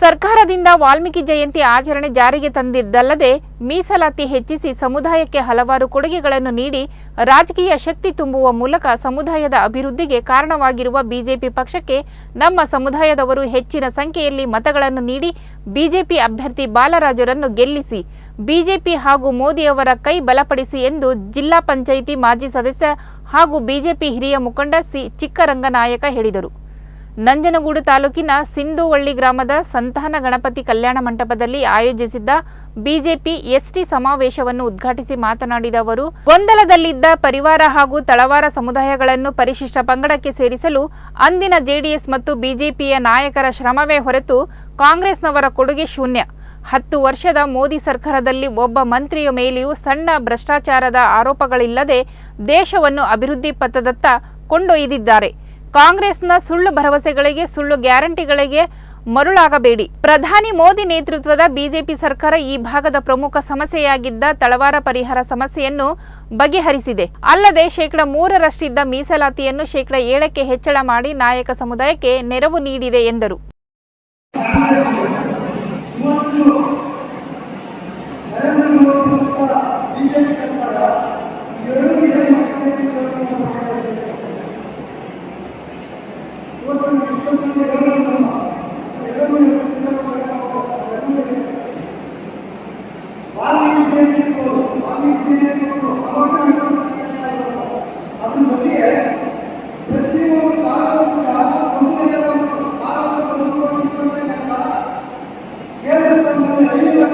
ಸರ್ಕಾರದಿಂದ ವಾಲ್ಮೀಕಿ ಜಯಂತಿ ಆಚರಣೆ ಜಾರಿಗೆ ತಂದಿದ್ದಲ್ಲದೆ ಮೀಸಲಾತಿ ಹೆಚ್ಚಿಸಿ ಸಮುದಾಯಕ್ಕೆ ಹಲವಾರು ಕೊಡುಗೆಗಳನ್ನು ನೀಡಿ ರಾಜಕೀಯ ಶಕ್ತಿ ತುಂಬುವ ಮೂಲಕ ಸಮುದಾಯದ ಅಭಿವೃದ್ಧಿಗೆ ಕಾರಣವಾಗಿರುವ ಬಿಜೆಪಿ ಪಕ್ಷಕ್ಕೆ ನಮ್ಮ ಸಮುದಾಯದವರು ಹೆಚ್ಚಿನ ಸಂಖ್ಯೆಯಲ್ಲಿ ಮತಗಳನ್ನು ನೀಡಿ ಬಿಜೆಪಿ ಅಭ್ಯರ್ಥಿ ಬಾಲರಾಜರನ್ನು ಗೆಲ್ಲಿಸಿ, ಬಿಜೆಪಿ ಹಾಗೂ ಮೋದಿಯವರ ಕೈ ಬಲಪಡಿಸಿ ಎಂದು ಜಿಲ್ಲಾ ಪಂಚಾಯಿತಿ ಮಾಜಿ ಸದಸ್ಯ ಹಾಗೂ ಬಿಜೆಪಿ ಹಿರಿಯ ಮುಖಂಡ ಸಿ ಚಿಕ್ಕರಂಗನಾಯಕ ಹೇಳಿದರು. ನಂಜನಗೂಡು ತಾಲೂಕಿನ ಸಿಂಧುವಳ್ಳಿ ಗ್ರಾಮದ ಸಂತಾನ ಗಣಪತಿ ಕಲ್ಯಾಣ ಮಂಟಪದಲ್ಲಿ ಆಯೋಜಿಸಿದ್ದ ಬಿಜೆಪಿ ಎಸ್ಟಿ ಸಮಾವೇಶವನ್ನು ಉದ್ಘಾಟಿಸಿ ಮಾತನಾಡಿದ ಅವರು, ಗೊಂದಲದಲ್ಲಿದ್ದ ಪರಿವಾರ ಹಾಗೂ ತಳವಾರ ಸಮುದಾಯಗಳನ್ನು ಪರಿಶಿಷ್ಟ ಪಂಗಡಕ್ಕೆ ಸೇರಿಸಲು ಅಂದಿನ ಜೆಡಿಎಸ್ ಮತ್ತು ಬಿಜೆಪಿಯ ನಾಯಕರ ಶ್ರಮವೇ ಹೊರತು ಕಾಂಗ್ರೆಸ್ನವರ ಕೊಡುಗೆ ಶೂನ್ಯ. ಹತ್ತು ವರ್ಷದ ಮೋದಿ ಸರ್ಕಾರದಲ್ಲಿ ಒಬ್ಬ ಮಂತ್ರಿಯ ಮೇಲೆಯೂ ಸಣ್ಣ ಭ್ರಷ್ಟಾಚಾರದ ಆರೋಪಗಳಿಲ್ಲದೆ ದೇಶವನ್ನು ಅಭಿವೃದ್ಧಿ ಪಥದತ್ತ ಕೊಂಡೊಯ್ದಿದ್ದಾರೆ. ಕಾಂಗ್ರೆಸ್ನ ಸುಳ್ಳು ಭರವಸೆಗಳಿಗೆ, ಸುಳ್ಳು ಗ್ಯಾರಂಟಿಗಳಿಗೆ ಮರುಳಾಗಬೇಡಿ. ಪ್ರಧಾನಿ ಮೋದಿ ನೇತೃತ್ವದ ಬಿಜೆಪಿ ಸರ್ಕಾರ ಈ ಭಾಗದ ಪ್ರಮುಖ ಸಮಸ್ಯೆಯಾಗಿದ್ದ ತಳವಾರ ಪರಿಹಾರ ಸಮಸ್ಯೆಯನ್ನು ಬಗೆಹರಿಸಿದೆ. ಅಲ್ಲದೆ ಶೇಕಡ ಮೂರರಷ್ಟಿದ್ದ ಮೀಸಲಾತಿಯನ್ನು ಶೇಕಡ ಏಳಕ್ಕೆ ಹೆಚ್ಚಳ ಮಾಡಿ ನಾಯಕ ಸಮುದಾಯಕ್ಕೆ ನೆರವು ನೀಡಿದೆ ಎಂದರು. ಸರ್ಕಾರದಲ್ಲಿ